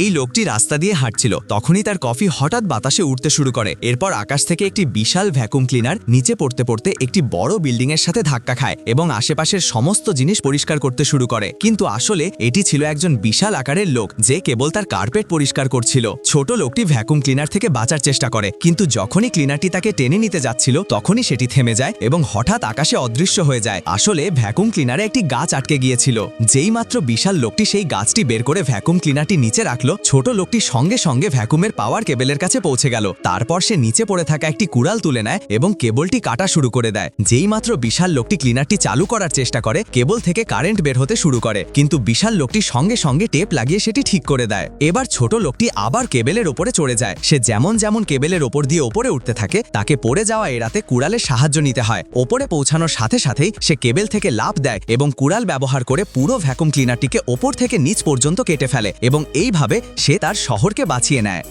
এই লোকটি রাস্তা দিয়ে হাঁটছিল। তখনই তার কফি হঠাৎ বাতাসে উঠতে শুরু করে। এরপর আকাশ থেকে একটি বিশাল ভ্যাকুম ক্লিনার নিচে পড়তে পড়তে একটি বড় বিল্ডিং এর সাথে ধাক্কা খায় এবং আশেপাশের সমস্ত জিনিস পরিষ্কার করতে শুরু করে। কিন্তু আসলে এটি ছিল একজন বিশাল আকারের লোক যে কেবল তার কার্পেট পরিষ্কার করছিল। ছোট লোকটি ভ্যাকুম ক্লিনার থেকে বাঁচার চেষ্টা করে। কিন্তু যখনই ক্লিনারটি তাকে টেনে নিতে যাচ্ছিল, তখনই সেটি থেমে যায় এবং হঠাৎ আকাশে অদৃশ্য হয়ে যায়। আসলে ভ্যাকুম ক্লিনারে একটি গাছ আটকে গিয়েছিল। যেই মাত্র বিশাল লোকটি সেই গাছটি বের করে ভ্যাকুম ক্লিনারটি নিচে রাখল ছোট লোকটি সঙ্গে সঙ্গে ভ্যাকুমের পাওয়ার কেবেলের কাছে পৌঁছে গেল। তারপর সে নিচে পড়ে থাকা একটি কুড়াল তুলে নেয় এবং কেবলটি কাটা শুরু করে দেয়। যেই মাত্র বিশাল লোকটি ক্লিনারটি চালু করার চেষ্টা করে, কেবল থেকে কারেন্ট বের হতে শুরু করে। কিন্তু বিশাল লোকটি সঙ্গে সঙ্গে টেপ লাগিয়ে সেটি ঠিক করে দেয়। এবার ছোট লোকটি আবার কেবেলের ওপরে চড়ে যায়। সে যেমন যেমন কেবেলের ওপর দিয়ে ওপরে উঠতে থাকে, তাকে পড়ে যাওয়া এড়াতে কুড়ালের সাহায্য নিতে হয়। ওপরে পৌঁছানোর সাথে সাথেই সে কেবেল থেকে লাফ দেয় এবং কুড়াল ব্যবহার করে পুরো ভ্যাকুম ক্লিনারটিকে ওপর থেকে নিচ পর্যন্ত কেটে ফেলে এবং এইভাবে সে তার শহরকে বাঁচিয়ে নেয়।